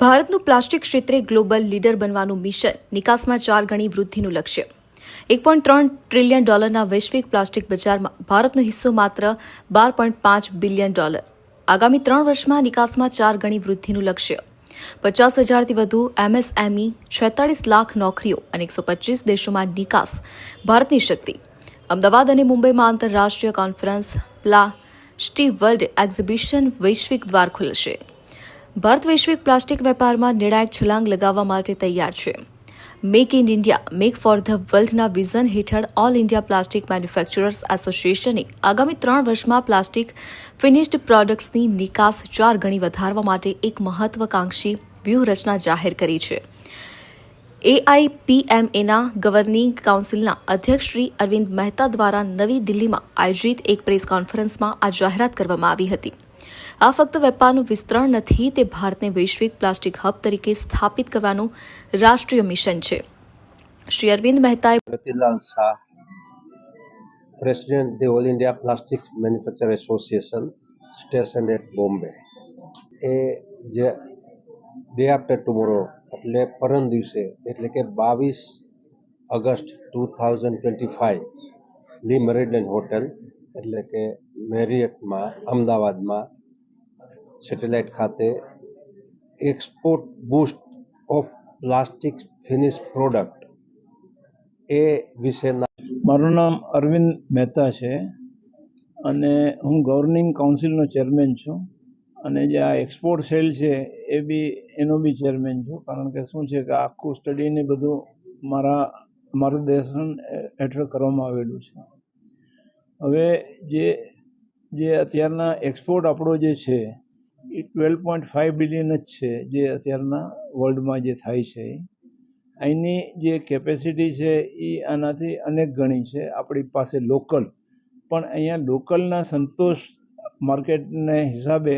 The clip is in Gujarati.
ભારતનું પ્લાસ્ટિક ક્ષેત્રે ગ્લોબલ લીડર બનવાનું મિશન નિકાસમાં ચાર ગણી વૃદ્ધિનું લક્ષ્ય. એક પોઈન્ટ ત્રણ ટ્રિલિયન ડોલરના વૈશ્વિક પ્લાસ્ટિક બજારમાં ભારતનો હિસ્સો માત્ર બાર પોઈન્ટ પાંચ બિલિયન ડોલર આગામી ત્રણ વર્ષમાં નિકાસમાં ચાર ગણી વૃદ્ધિનું લક્ષ્ય. પચાસ હજારથી વધુ એમએસએમઈ છેતાળીસ લાખ નોકરીઓ અને એકસો પચીસ દેશોમાં નિકાસ ભારતની શક્તિ. અમદાવાદ અને મુંબઈમાં આંતરરાષ્ટ્રીય કોન્ફરન્સ પ્લા સ્ટી વર્લ્ડ એક્ઝિબિશન વૈશ્વિક દ્વાર ખુલશે. ભારત વૈશ્વિક પ્લાસ્ટિક વેપારમાં નિર્ણાયક છલાંગ લગાવવા માટે તૈયાર છે. Make in India make for the વર્લ્ડના vision હેઠળ ઓલ ઇન્ડિયા પ્લાસ્ટિક મેન્યુફેક્ચરર્સ એસોસિએશને આગામી ત્રણ વર્ષમાં પ્લાસ્ટિક ફિનિશ્ડ પ્રોડક્ટ્સની નિકાસ ચાર ગણી વધારવા માટે એક મહત્વાકાંક્ષી વ્યૂહરચના જાહેર કરી છે. એઆઈપીએમએના ગવર્નિંગ કાઉન્સિલના અધ્યક્ષ શ્રી અરવિંદ મહેતા દ્વારા નવી દિલ્હીમાં આયોજિત એક પ્રેસ કોન્ફરન્સમાં આ જાહેરાત કરવામાં આવી હતી. આ ફક્ત વેપારનું વિસ્તરણ નથી, તે ભારતને વૈશ્વિક પ્લાસ્ટિક હબ તરીકે સ્થાપિત કરવાનું રાષ્ટ્રીય મિશન છે. શ્રી અરવિંદ મહેતાએ Shah president the all India plastic manufacture association station at Bombay એ જે ડે આફ્ટર ટુમોરો એટલે પરમ દિવસે, એટલે કે બાવીસ August two thousand twenty five Le Meridien hotel, એટલે કે મેરિયટમાં, અમદાવાદમાં, સેટેલાઇટ ખાતે export boost of plastic finish product એ વિશેના મારું નામ અરવિંદ મહેતા છે અને હું ગવર્નિંગ કાઉન્સિલનો ચેરમેન છું. અને જે આ એક્સપોર્ટ સેલ છે, એ બી એનો બી ચેરમેન છું. કારણ કે શું છે કે આખું સ્ટડીને બધું મારા માર્ગદર્શન હેઠળ કરવામાં આવેલું છે. હવે જે જે અત્યારના એક્સપોર્ટ આપણો જે છે, એ ટ્વેલ્વ પોઈન્ટ ફાઇવ બિલિયન જ છે જે અત્યારના વર્લ્ડમાં જે થાય છે. અહીંની જે કેપેસિટી છે, એ આનાથી અનેક ગણી છે. આપણી પાસે લોકલ પણ અહીંયા લોકલના સંતોષ માર્કેટને હિસાબે